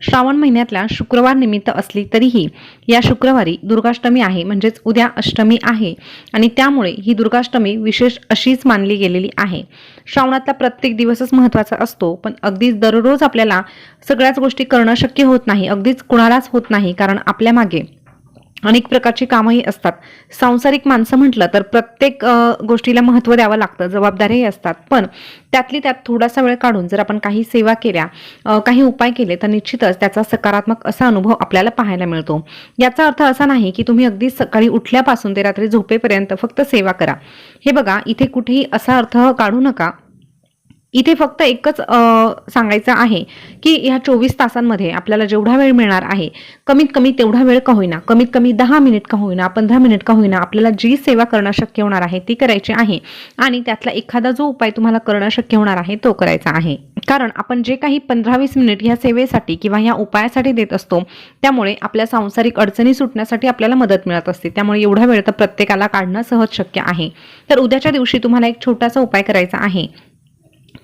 श्रावण महिन्यातल्या शुक्रवार निमित्त असली तरीही या शुक्रवारी दुर्गाष्टमी आहे म्हणजेच उद्या अष्टमी आहे आणि त्यामुळे ही दुर्गाष्टमी विशेष अशीच मानली गेलेली आहे. श्रावणातला प्रत्येक दिवसच महत्त्वाचा असतो पण अगदीच दररोज आपल्याला सगळ्याच गोष्टी करणं शक्य होत नाही अगदीच कुणालाच होत नाही कारण आपल्या मागे अनेक प्रकारची कामंही असतात. सांसारिक माणसं म्हटलं तर प्रत्येक गोष्टीला महत्त्व द्यावं लागतं जबाबदारीही असतात. पण त्यातली त्यात थोडासा वेळ काढून जर आपण काही सेवा केल्या काही उपाय केले तर निश्चितच त्याचा सकारात्मक असा अनुभव आपल्याला पाहायला मिळतो. याचा अर्थ असा नाही की तुम्ही अगदी सकाळी उठल्यापासून ते रात्री झोपेपर्यंत फक्त सेवा करा. हे बघा इथे कुठेही असा अर्थ काढू नका इथे फक्त एकच सांगायचं आहे की ह्या चोवीस तासांमध्ये आपल्याला जेवढा वेळ मिळणार आहे कमीत कमी तेवढा वेळ का होईना कमीत कमी दहा मिनिट का होईना पंधरा मिनिट का होईना आपल्याला जी सेवा करणं शक्य होणार आहे ती करायची आहे. आणि त्यातला एखादा जो उपाय तुम्हाला करणं शक्य होणार आहे तो करायचा आहे. कारण आपण जे काही पंधरा वीस मिनिट ह्या सेवेसाठी किंवा ह्या उपायासाठी देत असतो त्यामुळे आपल्या सांसारिक अडचणी सुटण्यासाठी आपल्याला मदत मिळत असते. त्यामुळे एवढा वेळ तर प्रत्येकाला काढणं सहज शक्य आहे. तर उद्याच्या दिवशी तुम्हाला एक छोटासा उपाय करायचा आहे.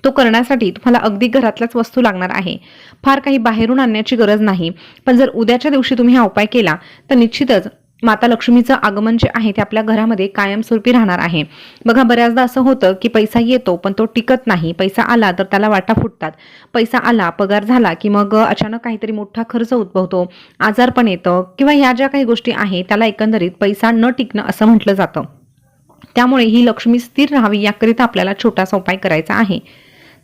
तो करण्यासाठी तुम्हाला अगदी घरातल्याच वस्तू लागणार आहे. फार काही बाहेरून आणण्याची गरज नाही. पण जर उद्याच्या दिवशी तुम्ही हा उपाय केला तर निश्चितच माता लक्ष्मीचं आगमन जे आहे ते आपल्या घरामध्ये कायमस्वरूपी राहणार आहे. बघा बऱ्याचदा असं होतं की पैसा येतो पण तो टिकत नाही. पैसा आला तर त्याला वाटा फुटतात. पैसा आला पगार झाला की मग अचानक काहीतरी मोठा खर्च उद्भवतो. आजारपण येतं किंवा ह्या ज्या काही गोष्टी आहेत त्याला एकंदरीत पैसा न टिकणं असं म्हटलं जातं. त्यामुळे ही लक्ष्मी स्थिर राहावी याकरिता आपल्याला छोटासा उपाय करायचा आहे.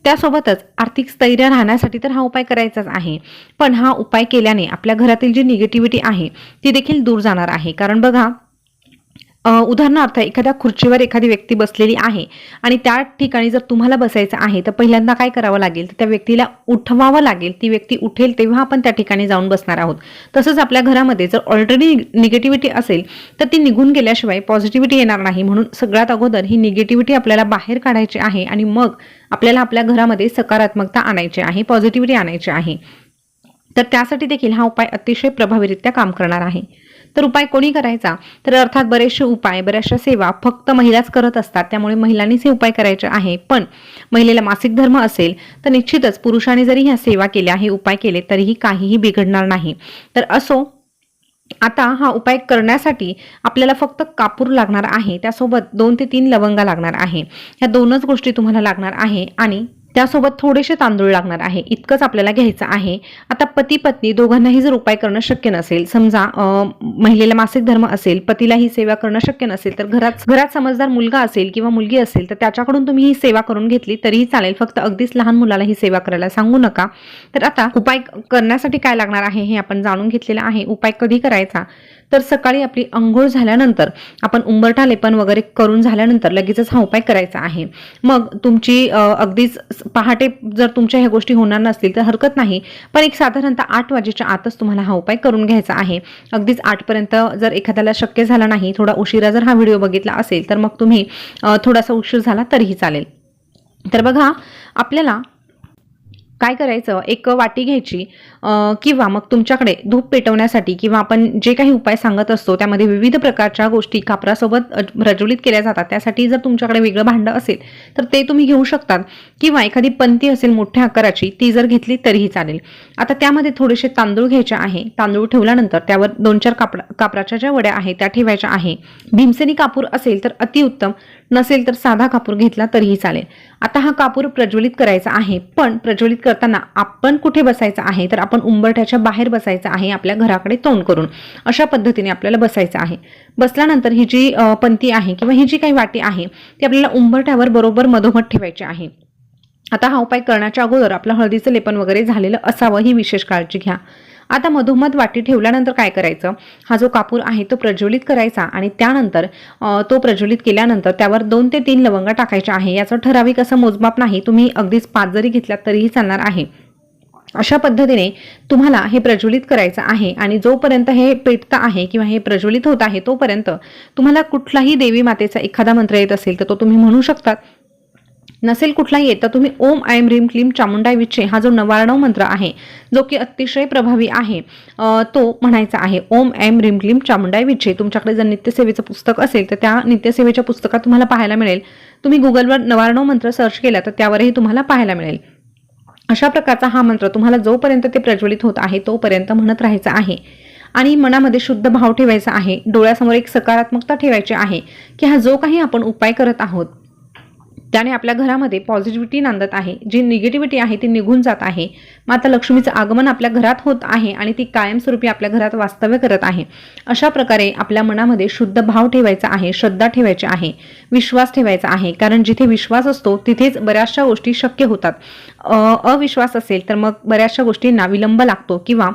त्यासोबतच आर्थिक स्थैर्य राहण्यासाठी तर हा उपाय करायचाच आहे. पण हा उपाय केल्याने आपल्या घरातील जी निगेटिव्हिटी आहे ती देखील दूर जाणार आहे. कारण बघा उदाहरणार्थ एखाद्या खुर्चीवर एखादी व्यक्ती बसलेली आहे आणि त्या ठिकाणी जर तुम्हाला बसायचं आहे तर पहिल्यांदा काय करावं लागेल? तर त्या व्यक्तीला उठवावं लागेल. ती व्यक्ती उठेल तेव्हा आपण त्या ठिकाणी जाऊन बसणार आहोत. तसंच आपल्या घरामध्ये जर ऑलरेडी निगेटिव्हिटी असेल तर ती निघून गेल्याशिवाय पॉझिटिव्हिटी येणार नाही. म्हणून सगळ्यात अगोदर ही निगेटिव्हिटी आपल्याला बाहेर काढायची आहे आणि मग आपल्याला आपल्या घरामध्ये सकारात्मकता आणायची आहे पॉझिटिव्हिटी आणायची आहे. तर त्यासाठी देखील हा उपाय अतिशय प्रभावीरित्या काम करणार आहे. तर उपाय कोणी करायचा? तर अर्थात बरेचसे उपाय बऱ्याचशा सेवा फक्त महिलाच करत असतात त्यामुळे महिलांनीच हे उपाय करायचे आहे. पण महिलेला मासिक धर्म असेल तर निश्चितच पुरुषांनी जरी ह्या सेवा केल्या हे उपाय केले तरीही काहीही बिघडणार नाही. तर असो आता हा उपाय करण्यासाठी आपल्याला फक्त कापूर लागणार आहे त्यासोबत दोन ते तीन लवंगा लागणार आहे. ह्या दोनच गोष्टी तुम्हाला लागणार आहे आणि त्यासोबत थोडेसे तांदूळ लागणार आहे. इतकंच आपल्याला घ्यायचं आहे. आता पती पत्नी दोघांनाही जर उपाय करणं शक्य नसेल समजा महिलेला मासिक धर्म असेल पतीला ही सेवा करणं शक्य नसेल तर घरात घरात समजदार मुलगा असेल किंवा मुलगी असेल तर त्याच्याकडून तुम्ही ही सेवा करून घेतली तरीही चालेल. फक्त अगदीच लहान मुलाला ही सेवा करायला सांगू नका. तर आता उपाय करण्यासाठी काय लागणार आहे हे आपण जाणून घेतलेलं आहे. उपाय कधी करायचा? तर सकाळी आपली अंघोळ झाल्यानंतर आपण उंबरठा लेपन वगैरे करून झाल्यानंतर लगेचच हा उपाय करायचा आहे. मग तुमची अगदीच पहाटे जर तुमच्या ह्या गोष्टी होणार नसतील तर हरकत नाही पण एक साधारणतः आठ वाजेच्या आतच तुम्हाला हा उपाय करून घ्यायचा आहे. अगदीच आठपर्यंत जर एखाद्याला शक्य झाला नाही थोडा उशिरा जर हा व्हिडिओ बघितला असेल तर मग तुम्ही थोडासा उशीर झाला तरीही चालेल. तर बघा आपल्याला काय करायचं? एक वाटी घ्यायची किंवा मग तुमच्याकडे धूप पेटवण्यासाठी किंवा आपण जे काही उपाय सांगत असतो त्यामध्ये विविध प्रकारच्या गोष्टी कापरासोबत प्रज्वलित केल्या जातात. त्यासाठी जर तुमच्याकडे वेगळं भांडं असेल तर ते तुम्ही घेऊ शकतात. किंवा एखादी पंती असेल मोठ्या आकाराची ती जर घेतली तरीही चालेल. आता त्यामध्ये थोडेसे तांदूळ घ्यायचे आहे. तांदूळ ठेवल्यानंतर त्यावर दोन चार कापडा कापराच्या ज्या वड्या आहेत त्या ठेवायच्या आहे. भीमसेनी कापूर असेल तर अतिउत्तम नसेल तर साधा कापूर घेतला तरीही चालेल. आता हा कापूर प्रज्वलित करायचा आहे पण प्रज्वलित कर करताना आपण कुठे बसायचं आहे? तर आपण उंबरठ्याच्या बाहेर बसायचं आहे आपल्या घराकडे तोंड करून. अशा पद्धतीने आपल्याला बसायचं आहे. बसल्यानंतर ही जी पंथी पंती आहे किंवा ही जी काही वाटी आहे ती आपल्याला उंबरठ्यावर बरोबर मधोमध ठेवायची आहे. आता हा उपाय करण्याच्या अगोदर आपलं हळदीचं लेपन वगैरे झालेलं असावं ही विशेष काळजी घ्या. आता मधोमध वाटी ठेवल्यानंतर काय करायचं? हा जो कापूर आहे तो प्रज्वलित करायचा आणि त्यानंतर तो प्रज्वलित केल्यानंतर त्यावर दोन ते तीन लवंग टाकायच्या आहे. याचं ठराविक असं मोजमाप नाही. तुम्ही अगदीच पाच जरी घेतलात तरीही चालणार आहे. अशा पद्धतीने तुम्हाला हे प्रज्वलित करायचं आहे आणि जोपर्यंत हे पेटतं आहे किंवा हे प्रज्वलित होत आहे तोपर्यंत तुम्हाला कुठलाही देवी मातेचा एखादा मंत्र येत असेल तर तो तुम्ही म्हणू शकतात. नसेल कुठलाही येत तर तुम्ही ओम ऐम ह्रीम क्लीम चामुंडाय विचे हा जो नवारणव मंत्र आहे जो की अतिशय प्रभावी आहे तो म्हणायचा आहे. ओम ऐम ह्रीम क्लीम चामुंडाय विचे तुमच्याकडे जर नित्यसेवेचं पुस्तक असेल तर त्या नित्यसेवेच्या पुस्तकात तुम्हाला पाहायला मिळेल. तुम्ही गुगलवर नवारणव मंत्र सर्च केला तर त्यावरही तुम्हाला पाहायला मिळेल. अशा प्रकारचा हा मंत्र तुम्हाला जोपर्यंत ते प्रज्वलित होत आहे तोपर्यंत म्हणत राहायचं आहे. आणि मनामध्ये शुद्ध भाव ठेवायचा आहे. डोळ्यासमोर एक सकारात्मकता ठेवायची आहे की हा जो काही आपण उपाय करत आहोत त्याने आपल्या घरामध्ये पॉझिटिव्हिटी नांदत आहे. जी निगेटिव्हिटी आहे ती निघून जात आहे. माता लक्ष्मीचं आगमन आपल्या घरात होत आहे आणि ती कायमस्वरूपी आपल्या घरात वास्तव्य करत आहे. अशा प्रकारे आपल्या मनामध्ये शुद्ध भाव ठेवायचा आहे श्रद्धा ठेवायची आहे विश्वास ठेवायचा आहे. कारण जिथे विश्वास असतो तिथेच बऱ्याचशा गोष्टी शक्य होतात. अविश्वास असेल तर मग बऱ्याचशा गोष्टींना विलंब लागतो किंवा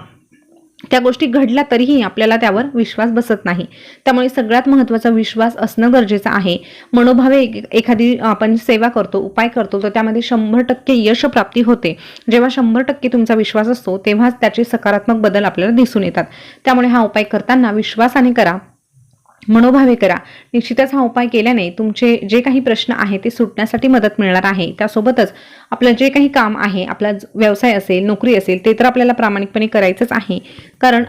त्या गोष्टी घडल्या तरीही आपल्याला त्यावर विश्वास बसत नाही. त्यामुळे सगळ्यात महत्त्वाचा विश्वास असणं गरजेचं आहे. मनोभावे एखादी आपण सेवा करतो उपाय करतो तर त्यामध्ये शंभर टक्के यश प्राप्ती होते. जेव्हा शंभर टक्के तुमचा विश्वास असतो तेव्हाच त्याचे सकारात्मक बदल आपल्याला दिसून येतात. त्यामुळे हा उपाय करताना विश्वासाने करा. मनोभावे करा. निश्चितच हा उपाय केल्याने तुमचे जे काही प्रश्न आहे ते सुटण्यासाठी मदत मिळणार आहे. त्यासोबतच आपलं जे काही काम आहे आपला व्यवसाय असेल नोकरी असेल ते तर आपल्याला प्रामाणिकपणे करायचंच आहे. कारण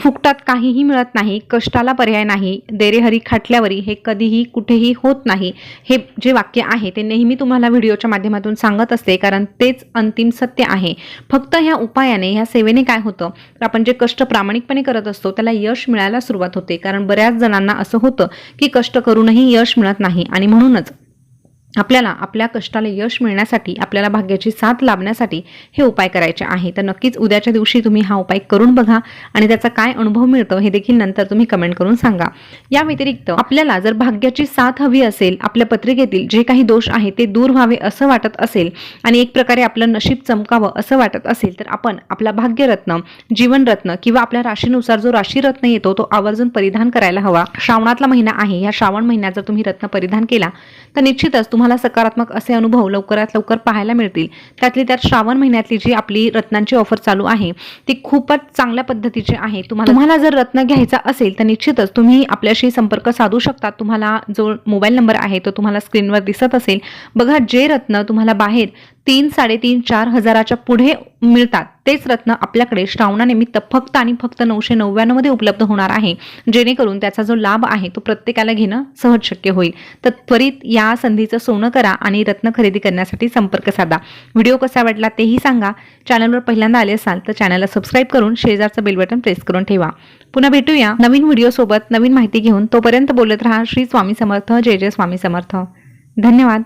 फुकटात काहीही मिळत नाही कष्टाला पर्याय नाही देरेहरी खाटल्यावरी हे कधीही कुठेही होत नाही. हे जे वाक्य आहे ते नेहमी तुम्हाला व्हिडिओच्या माध्यमातून सांगत असते कारण तेच अंतिम सत्य आहे. फक्त ह्या उपायाने ह्या सेवेने काय होतं? तर आपण जे कष्ट प्रामाणिकपणे करत असतो त्याला यश मिळायला सुरुवात होते. कारण बऱ्याच जणांना असं होतं की कष्ट करूनही यश मिळत नाही आणि म्हणूनच आपल्याला आपल्या कष्टाला यश मिळण्यासाठी आपल्याला भाग्याची साथ लाभण्यासाठी हे उपाय करायचे आहे. तर नक्कीच उद्याच्या दिवशी तुम्ही हा उपाय करून बघा आणि त्याचा काय अनुभव मिळतो हे देखील नंतर तुम्ही कमेंट करून सांगा. या व्यतिरिक्त आपल्याला जर भाग्याची साथ हवी असेल आपल्या पत्रिकेतील जे काही दोष आहे ते दूर व्हावे असं वाटत असेल आणि एक प्रकारे आपलं नशीब चमकावं असं वाटत असेल तर आपण आपला भाग्यरत्न जीवनरत्न किंवा आपल्या राशीनुसार जो राशीरत्न येतो तो आवर्जून परिधान करायला हवा. श्रावणातला महिना आहे. या श्रावण महिन्यात जर तुम्ही रत्न परिधान केला तर निश्चितच तुम्हाला सकारात्मक असे अनुभव लवकरात लवकर पाहायला मिळतील. त्यातली त्यात श्रावण महिन्यातली जी आपली रत्नांची ऑफर चालू आहे ती खूपच चांगल्या पद्धतीची आहे. तुम्हाला तुम्हाला जर रत्न घ्यायचा असेल तर निश्चितच तुम्ही आपल्याशी संपर्क साधू शकता. तुम्हाला जो मोबाईल नंबर आहे तो तुम्हाला स्क्रीनवर दिसत असेल. बघा जे रत्न तुम्हाला बाहेर तीन साडेतीन चार हजाराच्या पुढे मिळतात. तेच रत्न आपल्याकडे श्रावणानिमित्त फक्त आणि फक्त नऊशे नव्याण्णवमध्ये उपलब्ध होणार आहे. जेणेकरून त्याचा जो लाभ आहे तो प्रत्येकाला घेणं सहज शक्य होईल. तर त्वरित या संधीचं सोनं करा आणि रत्न खरेदी करण्यासाठी संपर्क साधा. व्हिडिओ कसा वाटला तेही सांगा. चॅनलवर पहिल्यांदा आले असाल तर चॅनलला सबस्क्राईब करून शेजारचं बेल बटन प्रेस करून ठेवा. पुन्हा भेटूया नवीन व्हिडिओसोबत नवीन माहिती घेऊन. तोपर्यंत बोलत राहा. श्री स्वामी समर्थ. जय जय स्वामी समर्थ. धन्यवाद.